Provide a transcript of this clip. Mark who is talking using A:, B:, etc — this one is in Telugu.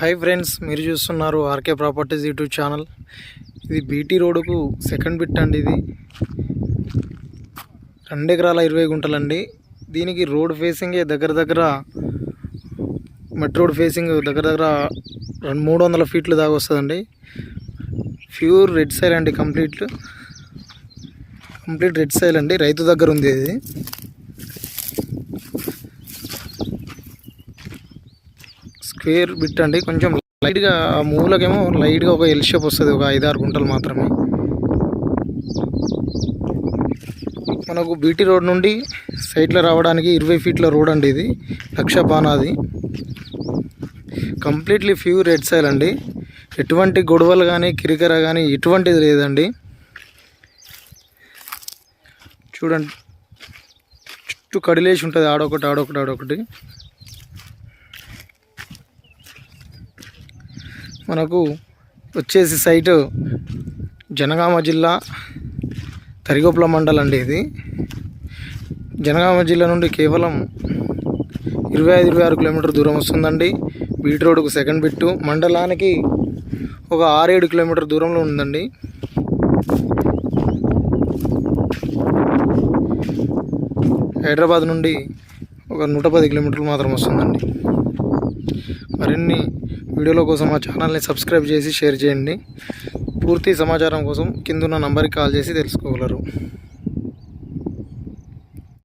A: హాయ్ ఫ్రెండ్స్ మీరు చూస్తున్నారు ఆర్కే ప్రాపర్టీస్ యూట్యూబ్ ఛానల్ ఇది బీటీ రోడ్డుకు సెకండ్ బిట్ అండి ఇది. రెండు ఎకరాల ఇరవై గుంటలండి. దీనికి రోడ్ ఫేసింగే దగ్గర దగ్గర మెట్రో రోడ్ ఫేసింగ్ దగ్గర దగ్గర రెండు మూడు వందల ఫీట్లు దాకా వస్తుందండి. ప్యూర్ రెడ్ సైల్ అండి కంప్లీట్ కంప్లీట్ రెడ్ సైల్ అండి. రైతు దగ్గర ఉంది ఇది. స్క్వేర్ బిట్ అండి. కొంచెం లైట్గా ఆ మూలకేమో లైట్గా ఒక ఎల్ షేప్ వస్తుంది. ఒక ఐదు ఆరు గుంటలు మాత్రమే. మనకు బీటీ రోడ్ నుండి సైట్లో రావడానికి ఇరవై ఫీట్ల రోడ్ అండి ఇది. లక్ష బాణాది కంప్లీట్లీ ఫ్యూ రెడ్ సైల్ అండి. ఎటువంటి గొడవలు కానీ కిరికర కానీ ఎటువంటిది లేదండి. చూడండి. చుట్టూ కడిలేసి ఉంటుంది. ఆడొకటి ఆడొకటి ఆడొకటి. మనకు వచ్చేసి సైటు జనగామ జిల్లా తరిగొప్పల మండలం అండి ఇది. జనగామ జిల్లా నుండి కేవలం ఇరవై ఐదు ఇరవై ఆరు కిలోమీటర్ దూరం వస్తుందండి. బీట్ రోడ్కు సెకండ్ బిట్టు. మండలానికి ఒక ఆరేడు కిలోమీటర్ దూరంలో ఉందండి. హైదరాబాద్ నుండి ఒక నూట పది కిలోమీటర్లు మాత్రం వస్తుందండి. మరిన్ని వీడియోల కోసం మా ఛానల్ని సబ్స్క్రైబ్ చేసి షేర్ చేయండి. పూర్తి సమాచారం కోసం కిందున్న నంబర్కి కాల్ చేసి తెలుసుకోగలరు.